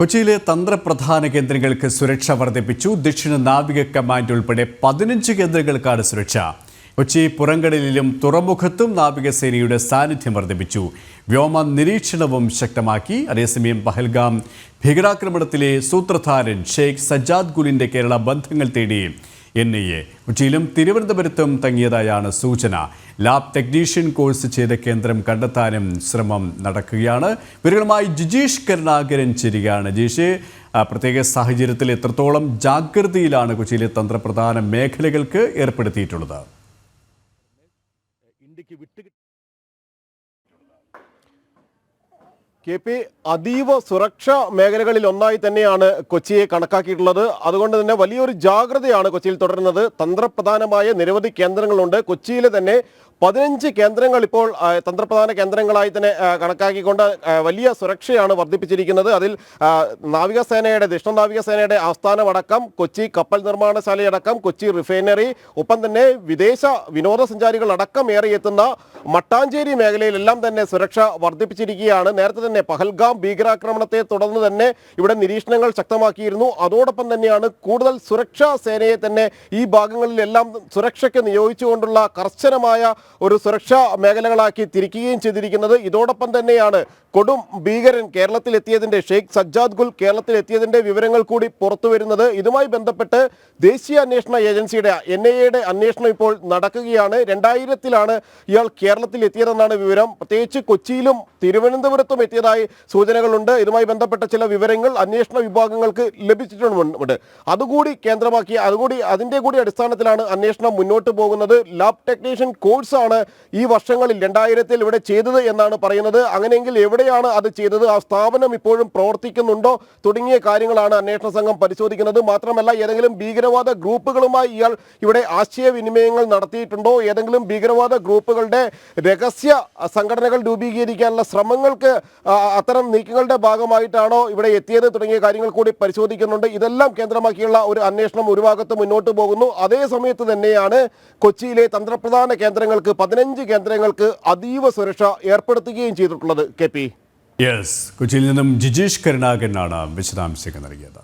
കൊച്ചിയിലെ തന്ത്രപ്രധാന കേന്ദ്രങ്ങൾക്ക് സുരക്ഷ വർദ്ധിപ്പിച്ചു. ദക്ഷിണ നാവിക കമാൻഡ് ഉൾപ്പെടെ പതിനഞ്ച് കേന്ദ്രങ്ങൾക്കാണ് സുരക്ഷ. കൊച്ചി പുറംകടലിലും തുറമുഖത്തും നാവികസേനയുടെ സാന്നിധ്യം വർദ്ധിപ്പിച്ചു. വ്യോമ നിരീക്ഷണവും ശക്തമാക്കി. അതേസമയം പഹൽഗാം ഭീകരാക്രമണത്തിലെ സൂത്രധാരൻ ഷെയ്ഖ് സജ്ജാദ് ഗുലിന്റെ കേരള ബന്ധങ്ങൾ തേടി എൻ ഐ എ. കൊച്ചിയിലും തിരുവനന്തപുരത്തും തങ്ങിയതായാണ് സൂചന. ലാബ് ടെക്നീഷ്യൻ കോഴ്സ് ചെയ്ത കേന്ദ്രം കണ്ടെത്താനും ശ്രമം നടക്കുകയാണ്. വിവരങ്ങളുമായി ജിജീഷ് കരുണാകരൻ ചേരുകയാണ്. ജിജീഷ് പ്രത്യേക സാഹചര്യത്തിൽ എത്രത്തോളം ജാഗ്രതയിലാണ് കൊച്ചിയിലെ തന്ത്രപ്രധാന മേഖലകൾക്ക് ഏർപ്പെടുത്തിയിട്ടുള്ളത്? കെ പി അതീവ സുരക്ഷാ മേഖലകളിൽ ഒന്നായി തന്നെയാണ് കൊച്ചിയെ കണക്കാക്കിയിട്ടുള്ളത്. അതുകൊണ്ട് തന്നെ വലിയൊരു ജാഗ്രതയാണ് കൊച്ചിയിൽ തുടരുന്നത്. തന്ത്രപ്രധാനമായ നിരവധി കേന്ദ്രങ്ങളുണ്ട്. കൊച്ചിയിലെ തന്നെ പതിനഞ്ച് കേന്ദ്രങ്ങൾ ഇപ്പോൾ തന്ത്രപ്രധാന കേന്ദ്രങ്ങളായി തന്നെ കണക്കാക്കിക്കൊണ്ട് വലിയ സുരക്ഷയാണ് വർദ്ധിപ്പിച്ചിരിക്കുന്നത്. അതിൽ നാവികസേനയുടെ ദക്ഷിണ നാവികസേനയുടെ ആസ്ഥാനമടക്കം കൊച്ചി കപ്പൽ നിർമ്മാണശാലയടക്കം കൊച്ചി റിഫൈനറി ഒപ്പം തന്നെ വിദേശ വിനോദസഞ്ചാരികൾ അടക്കം ഏറെ എത്തുന്ന മട്ടാഞ്ചേരി മേഖലയിലെല്ലാം തന്നെ സുരക്ഷ വർദ്ധിപ്പിച്ചിരിക്കുകയാണ്. നേരത്തെ തന്നെ പഹൽഗാം ഭീകരാക്രമണത്തെ തുടർന്ന് തന്നെ ഇവിടെ നിരീക്ഷണങ്ങൾ ശക്തമാക്കിയിരുന്നു. അതോടൊപ്പം തന്നെയാണ് കൂടുതൽ സുരക്ഷാ സേനയെ തന്നെ ഈ ഭാഗങ്ങളിലെല്ലാം സുരക്ഷയ്ക്ക് നിയോഗിച്ചുകൊണ്ടുള്ള കർശനമായ ഒരു സുരക്ഷാ മേഖലകളാക്കി തിരിക്കുകയും ചെയ്തിരിക്കുന്നത്. ഇതോടൊപ്പം തന്നെയാണ് കൊടും ഭീകരൻ കേരളത്തിലെത്തിയതിന്റെ ഷെയ്ഖ് സജ്ജാദ് ഗുൽ കേരളത്തിലെത്തിയതിന്റെ വിവരങ്ങൾ കൂടി പുറത്തു വരുന്നത്. ഇതുമായി ബന്ധപ്പെട്ട് ദേശീയ അന്വേഷണ ഏജൻസിയുടെ എൻ ഐ എയുടെ അന്വേഷണം ഇപ്പോൾ നടക്കുകയാണ്. രണ്ടായിരത്തിലാണ് ഇയാൾ കേരളത്തിൽ എത്തിയതെന്നാണ് വിവരം. പ്രത്യേകിച്ച് കൊച്ചിയിലും തിരുവനന്തപുരത്തും എത്തിയതായി സൂചനകളുണ്ട്. ഇതുമായി ബന്ധപ്പെട്ട ചില വിവരങ്ങൾ അന്വേഷണ വിഭാഗങ്ങൾക്ക് ലഭിച്ചിട്ടുണ്ട് അതുകൂടി കേന്ദ്രമാക്കി അതുകൂടി അതിന്റെ കൂടി അടിസ്ഥാനത്തിലാണ് അന്വേഷണം മുന്നോട്ട് പോകുന്നത്. ലാബ് ടെക്നീഷ്യൻ കോഴ്സാണ് ഈ വർഷങ്ങളിൽ രണ്ടായിരത്തിൽ ഇവിടെ ചെയ്തത് എന്നാണ് പറയുന്നത്. അങ്ങനെയെങ്കിൽ എവിടെയാണ് അത് ചെയ്തത്? ആ സ്ഥാപനം ഇപ്പോഴും പ്രവർത്തിക്കുന്നുണ്ടോ? തുടങ്ങിയ കാര്യങ്ങളാണ് അന്വേഷണ സംഘം പരിശോധിക്കുന്നത്. മാത്രമല്ല ഏതെങ്കിലും ഭീകരവാദ ഗ്രൂപ്പുകളുമായി ഇയാൾ ഇവിടെ ആശയവിനിമയങ്ങൾ നടത്തിയിട്ടുണ്ടോ? ഏതെങ്കിലും ഭീകരവാദ ഗ്രൂപ്പുകളുടെ രഹസ്യ സംഘടനകൾ രൂപീകരിക്കാനുള്ള ശ്രമങ്ങൾക്ക് അത്തരം നീക്കങ്ങളുടെ ഭാഗമായിട്ടാണോ ഇവിടെ എത്തിയത് തുടങ്ങിയ കാര്യങ്ങൾ കൂടി പരിശോധിക്കുന്നുണ്ട്. ഇതെല്ലാം കേന്ദ്രമാക്കിയുള്ള ഒരു അന്വേഷണം ഒരു ഭാഗത്ത് മുന്നോട്ട് പോകുന്നു. അതേ സമയത്ത് തന്നെയാണ് കൊച്ചിയിലെ തന്ത്രപ്രധാന കേന്ദ്രങ്ങൾക്ക് പതിനഞ്ച് കേന്ദ്രങ്ങൾക്ക് അതീവ സുരക്ഷ ഏർപ്പെടുത്തുകയും ചെയ്തിട്ടുള്ളത്. K P. യെസ് കൊച്ചിയിൽ നിന്നും ജിജീഷ് കരുണാകരനാണ് വിശദാംശങ്ങൾ നൽകിയത്.